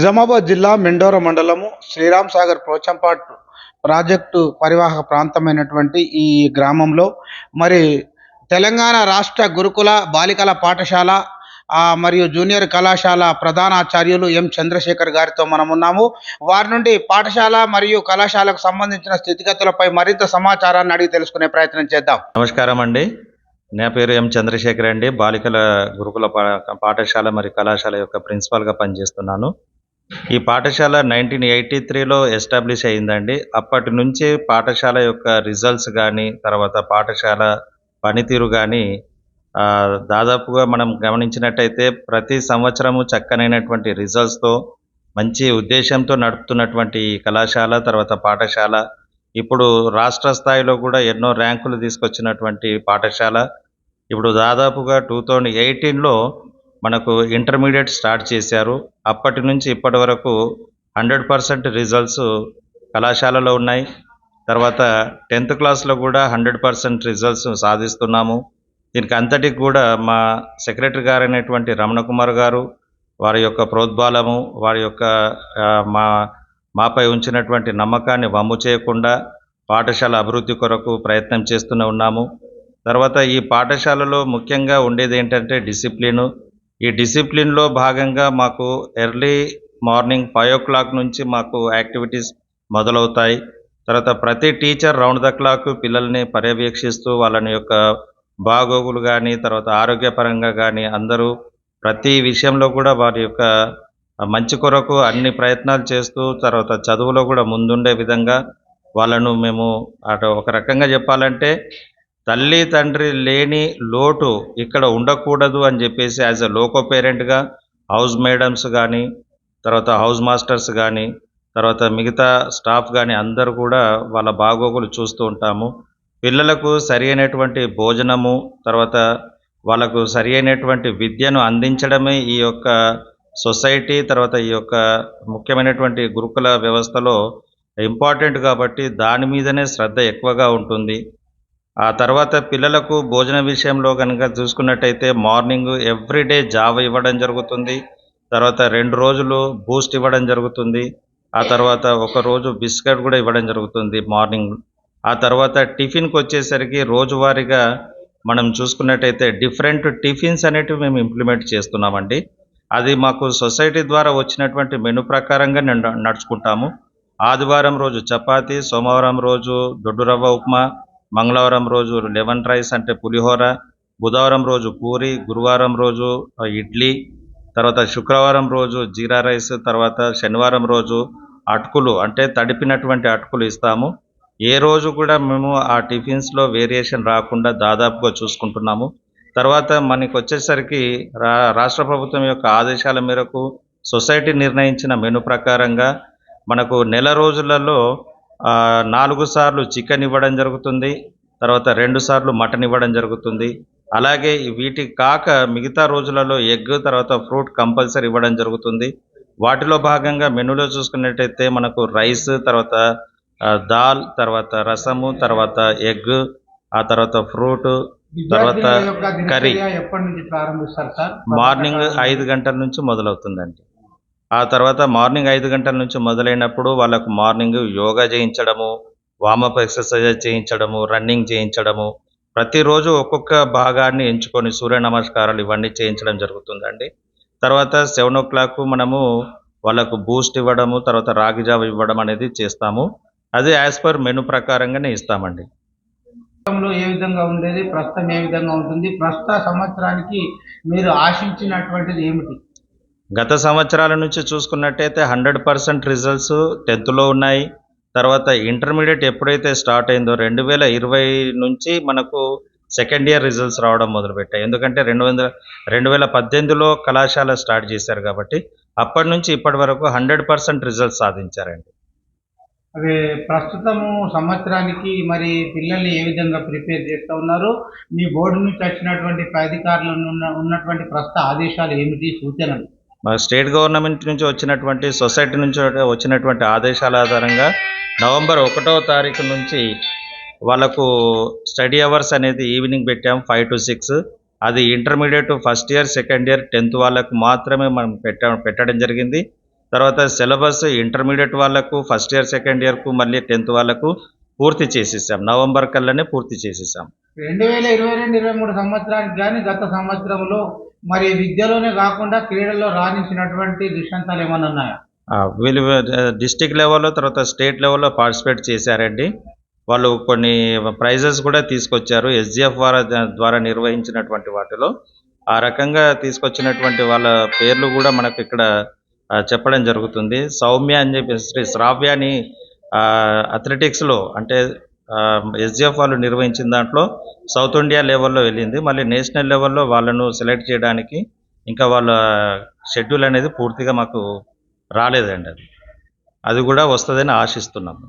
నిజామాబాద్ జిల్లా మెండోర మండలము శ్రీరామ్ సాగర్ ప్రోచంపాట్ ప్రాజెక్టు పరివాహక ప్రాంతమైనటువంటి ఈ గ్రామంలో మరి తెలంగాణ రాష్ట్ర గురుకుల బాలికల పాఠశాల మరియు జూనియర్ కళాశాల ప్రధానాచార్యులు ఎం చంద్రశేఖర్ గారితో మనం ఉన్నాము వారి నుండి పాఠశాల మరియు కళాశాలకు సంబంధించిన స్థితిగతులపై మరింత సమాచారాన్ని అడిగి తెలుసుకునే ప్రయత్నం చేద్దాం. నమస్కారం అండి. నా పేరు ఎం చంద్రశేఖర్ అండి. బాలికల గురుకుల పాఠశాల మరియు కళాశాల యొక్క ప్రిన్సిపాల్గా పనిచేస్తున్నాను. ఈ పాఠశాల నైన్టీన్ ఎయిటీ త్రీలో ఎస్టాబ్లిష్ అయిందండి అప్పటి నుంచి పాఠశాల యొక్క రిజల్ట్స్ కానీ తర్వాత పాఠశాల పనితీరు కానీ దాదాపుగా మనం గమనించినట్టయితే ప్రతి సంవత్సరము చక్కనైనటువంటి రిజల్ట్స్తో మంచి ఉద్దేశంతో నడుపుతున్నటువంటి ఈ కళాశాల తర్వాత పాఠశాల ఇప్పుడు రాష్ట్ర స్థాయిలో కూడా ఎన్నో ర్యాంకులు తీసుకొచ్చినటువంటి పాఠశాల. ఇప్పుడు దాదాపుగా టూ థౌజండ్ ఎయిటీన్లో మనకు ఇంటర్మీడియట్ స్టార్ట్ చేశారు. అప్పటి నుంచి ఇప్పటి వరకు హండ్రెడ్ పర్సెంట్ రిజల్ట్స్ కళాశాలలో ఉన్నాయి. తర్వాత టెన్త్ క్లాస్లో కూడా హండ్రెడ్ పర్సెంట్ రిజల్ట్స్ సాధిస్తున్నాము. దీనికి అంతటికి కూడా మా సెక్రటరీ గారు అయినటువంటి రమణ కుమార్ గారు వారి యొక్క ప్రోద్బలము వారి యొక్క మా మాపై ఉంచినటువంటి నమ్మకాన్ని వమ్ము చేయకుండా పాఠశాల అభివృద్ధి కొరకు ప్రయత్నం చేస్తూనే ఉన్నాము. తర్వాత ఈ పాఠశాలలో ముఖ్యంగా ఉండేది ఏంటంటే డిసిప్లిను ఈ డిసిప్లిన్లో భాగంగా మాకు early morning five o'clock నుంచి మాకు యాక్టివిటీస్ మొదలవుతాయి. తర్వాత ప్రతి టీచర్ రౌండ్ ద క్లాక్ పిల్లల్ని పర్యవేక్షిస్తూ వాళ్ళని యొక్క బాగోగులు కానీ తర్వాత ఆరోగ్యపరంగా కానీ అందరూ ప్రతి విషయంలో కూడా వారి యొక్క మంచి కొరకు అన్ని ప్రయత్నాలు చేస్తూ తర్వాత చదువులో కూడా ముందుండే విధంగా వాళ్ళను మేము అటు ఒక రకంగా చెప్పాలంటే తల్లి తండ్రి లేని లోటు ఇక్కడ ఉండకూడదు అని చెప్పేసి యాజ్ అ లోకో పేరెంట్గా హౌస్ మేడమ్స్ కానీ తర్వాత హౌస్ మాస్టర్స్ కానీ తర్వాత మిగతా స్టాఫ్ కానీ అందరూ కూడా వాళ్ళ బాగోగులు చూస్తూ ఉంటాము. పిల్లలకు సరి అయినటువంటి భోజనము తర్వాత వాళ్ళకు సరి అయినటువంటి విద్యను అందించడమే ఈ యొక్క సొసైటీ తర్వాత ఈ యొక్క ముఖ్యమైనటువంటి గురుకుల వ్యవస్థలో ఇంపార్టెంట్ కాబట్టి దాని మీదనే శ్రద్ధ ఎక్కువగా ఉంటుంది. ఆ తర్వాత పిల్లలకు భోజన విషయంలో కనుక చూసుకున్నట్టయితే మార్నింగ్ ఎవ్రీడే జావ ఇవ్వడం జరుగుతుంది. తర్వాత రెండు రోజులు బూస్ట్ ఇవ్వడం జరుగుతుంది. ఆ తర్వాత ఒక రోజు బిస్కెట్ కూడా ఇవ్వడం జరుగుతుంది మార్నింగ్. ఆ తర్వాత టిఫిన్కి వచ్చేసరికి రోజువారీగా మనం చూసుకున్నట్టయితే డిఫరెంట్ టిఫిన్స్ అనేటివి మేము ఇంప్లిమెంట్ చేస్తున్నామండి. అది మాకు సొసైటీ ద్వారా వచ్చినటువంటి మెను ప్రకారంగా నడుచుకుంటాము. ఆదివారం రోజు చపాతి సోమవారం రోజు దొడ్డు రవ్వ ఉప్మా మంగళవారం రోజు లెమన్ రైస్ అంటే పులిహోర బుధవారం రోజు పూరి గురువారం రోజు ఇడ్లీ తర్వాత శుక్రవారం రోజు జీరా రైస్ తర్వాత శనివారం రోజు అటుకులు అంటే తడిపినటువంటి అటుకులు ఇస్తాము. ఏ రోజు కూడా మేము ఆ టిఫిన్స్లో వేరియేషన్ రాకుండా దాదాపుగా చూసుకుంటున్నాము. తర్వాత మనకి వచ్చేసరికి రా రాష్ట్ర ప్రభుత్వం యొక్క ఆదేశాల మేరకు సొసైటీ నిర్ణయించిన మెను ప్రకారంగా మనకు నెల రోజులలో నాలుగు సార్లు చికెన్ ఇవ్వడం జరుగుతుంది తర్వాత రెండు సార్లు మటన్ ఇవ్వడం జరుగుతుంది. అలాగే వీటికి కాక మిగతా రోజులలో ఎగ్ తర్వాత ఫ్రూట్ కంపల్సరీ ఇవ్వడం జరుగుతుంది. వాటిలో భాగంగా మెనూలో చూసుకున్నట్టయితే మనకు రైస్ తర్వాత దాల్ తర్వాత రసము తర్వాత ఎగ్ ఆ తర్వాత ఫ్రూట్ తర్వాత కర్రీ. దినచర్య ఎప్పటి నుంచి ప్రారంభిస్తారు సార్? మార్నింగ్ ఐదు గంటల నుంచి మొదలవుతుందండి. ఆ తర్వాత మార్నింగ్ ఐదు గంటల నుంచి మొదలైనప్పుడు వాళ్ళకు మార్నింగ్ యోగా చేయించడము వామప్ ఎక్సర్సైజ్ చేయించడము రన్నింగ్ చేయించడము. ప్రతిరోజు ఒక్కొక్క భాగాన్ని ఎంచుకొని సూర్య నమస్కారాలు ఇవన్నీ చేయించడం జరుగుతుందండి. తర్వాత సెవెన్ ఓ క్లాక్ మనము వాళ్ళకు బూస్ట్ ఇవ్వడము తర్వాత రాగి జావ ఇవ్వడం అనేది చేస్తాము. అది యాజ్ పర్ మెను ప్రకారంగానే ఇస్తామండి. ఏ విధంగా ఉండేది ప్రస్తుతం ఏ విధంగా ఉంటుంది ప్రస్తుత సంవత్సరానికి మీరు ఆశించినటువంటిది ఏమిటి? గత సంవత్సరాల నుంచి చూసుకున్నట్టయితే హండ్రెడ్ పర్సెంట్ రిజల్ట్స్ టెన్త్లో ఉన్నాయి. తర్వాత ఇంటర్మీడియట్ ఎప్పుడైతే స్టార్ట్ అయిందో రెండు వేల ఇరవై నుంచి మనకు సెకండ్ ఇయర్ రిజల్ట్స్ రావడం మొదలుపెట్టాయి. ఎందుకంటే రెండు వందల రెండు వేల పద్దెనిమిదిలో కళాశాల స్టార్ట్ చేశారు కాబట్టి అప్పటి నుంచి ఇప్పటి వరకు హండ్రెడ్ పర్సెంట్ రిజల్ట్స్ సాధించారండి. అవి ప్రస్తుతము సంవత్సరానికి మరి పిల్లల్ని ఏ విధంగా ప్రిపేర్ చేస్తూ ఉన్నారు? మీ బోర్డు నుంచి వచ్చినటువంటి అధికారులు ఉన్న- ఉన్నటువంటి ప్రస్తుత ఆదేశాలు ఏమిటి? సూచనలు? స్టేట్ గవర్నమెంట్ నుంచి వచ్చినటువంటి సొసైటీ నుంచి వచ్చినటువంటి ఆదేశాల ఆధారంగా నవంబర్ ఒకటవ తారీఖు నుంచి వాళ్ళకు స్టడీ అవర్స్ అనేది ఈవినింగ్ పెట్టాం ఫైవ్ టు సిక్స్. అది intermediate first year second year tenth వాళ్ళకు మాత్రమే మనం పెట్ట పెట్టడం జరిగింది. తర్వాత సిలబస్ ఇంటర్మీడియట్ వాళ్ళకు ఫస్ట్ ఇయర్ సెకండ్ ఇయర్కు మళ్ళీ టెన్త్ వాళ్ళకు పూర్తి చేసేసాం. నవంబర్ కల్లానే పూర్తి చేసేసాం. రెండు వేల ఇరవై రెండు ఇరవై మూడు సంవత్సరానికి కానీ గత సంవత్సరంలో మరి విద్యలోనే కాకుండా క్రీడల్లో రాణించినటువంటి దృష్టాంతాలు ఏమైనా ఉన్నాయా? వీళ్ళు డిస్టిక్ లెవెల్లో తర్వాత స్టేట్ లెవెల్లో పార్టిసిపేట్ చేశారండి. వాళ్ళు కొన్ని ప్రైజెస్ కూడా తీసుకొచ్చారు. ఎస్జిఎఫ్ ద్వారా ద్వారా నిర్వహించినటువంటి వాటిలో. ఆ రకంగా తీసుకొచ్చినటువంటి వాళ్ళ పేర్లు కూడా మనకు ఇక్కడ చెప్పడం జరుగుతుంది. సౌమ్య అని చెప్పి శ్రీ శ్రావ్య అని అథ్లెటిక్స్లో అంటే ఎస్జిఎఫ్ వాళ్ళు నిర్వహించిన దాంట్లో సౌత్ ఇండియా లెవెల్లో వెళ్ళింది. మళ్ళీ నేషనల్ లెవెల్లో వాళ్ళను సెలెక్ట్ చేయడానికి ఇంకా వాళ్ళ షెడ్యూల్ అనేది పూర్తిగా మాకు రాలేదండి అది. అది కూడా వస్తుందని ఆశిస్తున్నాము.